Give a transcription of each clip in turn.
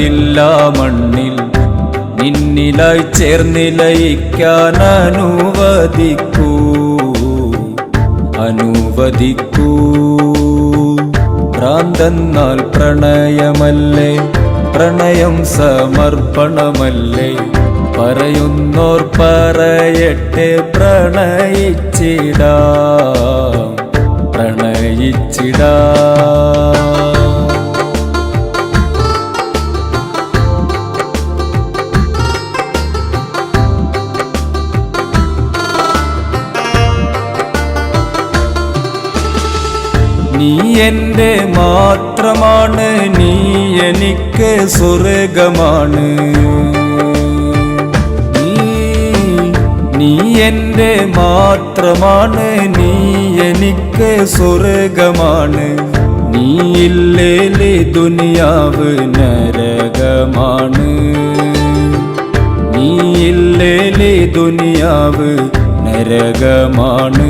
നീയില്ലാതില്ല മണ്ണിൽ നിന്നിലായി ചേർന്നിലയിക്കാൻ അനുവദിക്കൂ. അനുവദിക്കൂ. ഭ്രാന്തെന്നാൽ പ്രണയമല്ലേ? പ്രണയം സമർപ്പണമല്ലേ? പറയുന്നോർ പറയട്ടെ പ്രണയിച്ചിടാ. പ്രണയിച്ചിടാ. നീ എൻ്റെ മാത്രമാണ് നീ എനിക്ക് സ്വർഗമാണ് നീ നീ എൻ്റെ മാത്രമാണ് നീ എനിക്ക് സ്വർഗമാണ് നീ ഇല്ലേലേ ദുനിയാവ് നരകമാണ് നീ ഇല്ലേലേ ദുനിയാവ് നരകമാണ്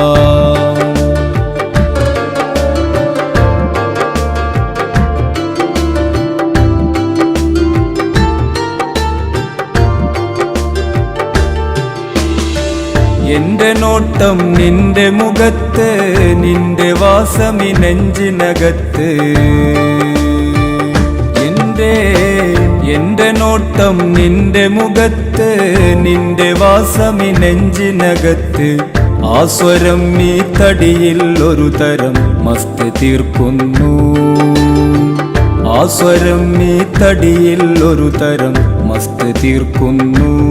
എന്റെ നോട്ടം നിന്റെ മുഖത്ത് നിന്റെ വാസമി നെഞ്ചിനകത്ത്. എന്റെ എന്റെ നോട്ടം നിന്റെ മുഖത്ത് നിന്റെ വാസമി നെഞ്ചിനകത്ത്. ആസ്വരം സ്വരം ഈ തടിയിൽ ഒരു തരം മസ്ത് തീർക്കുന്നു. ആസ്വരം സ്വരം ഈ തടിയിൽ ഒരു തരം മസ്ത് തീർക്കുന്നു.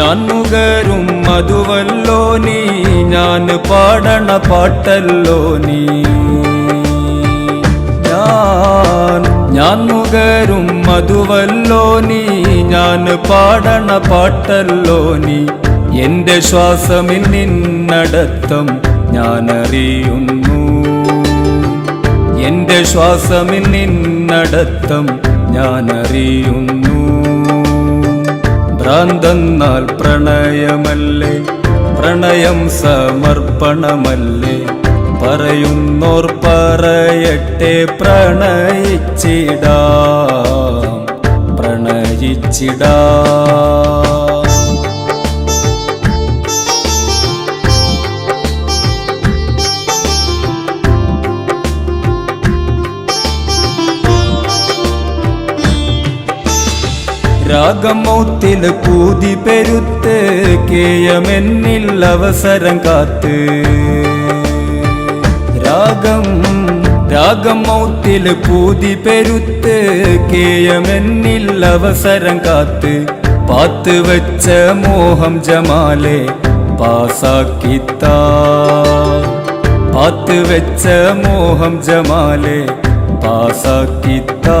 ഞാൻ നുകരും മധുവല്ലോ നീ ഞാൻ പാടണ പാട്ടല്ലോ നീ. ഞാൻ ഞാൻ മുകരും മധുവല്ലോ നീ ഞാൻ പാടണ പാട്ടല്ലോ നീ. എന്റെ ശ്വാസമിൽ നിന്നടത്തം ഞാൻ അറിയുന്നു എന്റെ ശ്വാസമിൽ നിന്നടത്തം ഞാൻ അറിയുന്നു തന്നാൽ പ്രണയമല്ലേ? പ്രണയം സമർപ്പണമല്ലേ? പറയുന്നോർ പറയട്ടെ പ്രണയിച്ചിടാം. പ്രണയിച്ചിടാ. രാഗമൗത്തിൽ കൂതി പെരുത്ത് കേയമെന്നിൽ അവസരം കാത്ത്. രാഗം രാഗമൗത്തിൽ കൂതി പെരുത്ത് കേയമെന്നിൽ അവസരം കാത്ത്. പാത്ത് വെച്ച മോഹം ജമാലെ പാസാക്കിത്താ. പാത്ത് വെച്ച മോഹം ജമാലെ പാസാക്കിത്താ.